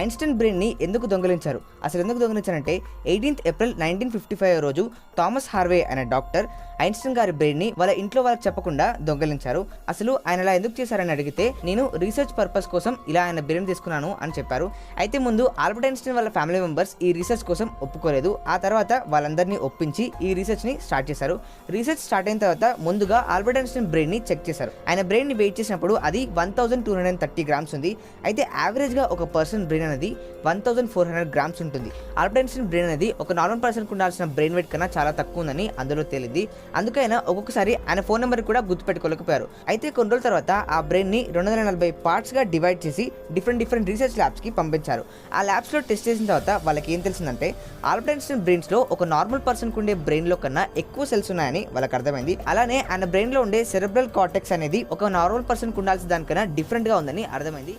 Einstein బ్రెయిన్ని ఎందుకు దొంగలించారు? అసలు ఎందుకు దొంగిలించారంటే eighteenth April nineteen fifty five రోజు థామస్ హార్వే అనే డాక్టర్ ఐన్స్టైన్ గారి బ్రెయిన్ని వాళ్ళ ఇంట్లో వాళ్ళకి చెప్పకుండా దొంగలించారు. అసలు ఆయన ఇలా ఎందుకు చేశారని అడిగితే నేను రీసెర్చ్ పర్పస్ కోసం ఇలా ఆయన బ్రెయిన్ తీసుకున్నాను అని చెప్పారు. అయితే ముందు ఆల్బర్ట్ ఐన్స్టైన్ వాళ్ళ ఫ్యామిలీ మెంబర్స్ ఈ రీసెర్చ్ కోసం ఒప్పుకోలేదు. ఆ తర్వాత వాళ్ళందరినీ ఒప్పించి ఈ రీసెర్చ్ని స్టార్ట్ చేశారు. రీసెర్చ్ స్టార్ట్ అయిన తర్వాత ముందుగా ఆల్బర్ట్ ఐన్స్టైన్ బ్రెయిన్ని చెక్ చేశారు. ఆయన బ్రెయిన్ని వెయిట్ చేసినప్పుడు అది one thousand two hundred thirty grams ఉంది. అయితే యావరేజ్గా ఒక పర్సన్ బ్రెయిన్ అనేది one thousand four hundred grams ఉంటుంది. ఆల్బర్ట్ బ్రెయిన్ అనేది ఒక నార్మల్ పర్సన్కు ఉండాల్సిన బ్రెయిన్ వెయిట్ కన్నా చాలా తక్కువ ఉందని అందులో తేలింది. అందుకైనా ఒక్కొక్కసారి ఆయన ఫోన్ నెంబర్ కూడా గుర్తుపెట్టుకోలేకపోయారు. అయితే కొన్ని రోజుల తర్వాత ఆ బ్రెయిన్ని రెండు వందల నలభై పార్ట్స్గా డివైడ్ చేసి డిఫరెంట్ డిఫరెంట్ రీసెర్చ్ ల్యాబ్స్కి పంపించారు. ఆ ల్యాబ్స్లో టెస్ట్ చేసిన తర్వాత వాళ్ళకి ఏం తెలిసిందంటే ఆల్బర్ట్ బ్రెయిన్స్లో బ్రెయిన్స్లో ఒక నార్మల్ పర్సన్ ఉండే బ్రెయిన్లో కన్నా ఎక్కువ సెల్స్ ఉన్నాయని వాళ్ళకి అర్థమైంది. అలానే ఆయన బ్రెయిన్లో ఉండే సెరెబ్రల్ కార్టెక్స్ అనేది ఒక నార్మల్ పర్సన్కు ఉండాల్సిన దానికన్నా డిఫరెంట్గా ఉందని అర్థమైంది.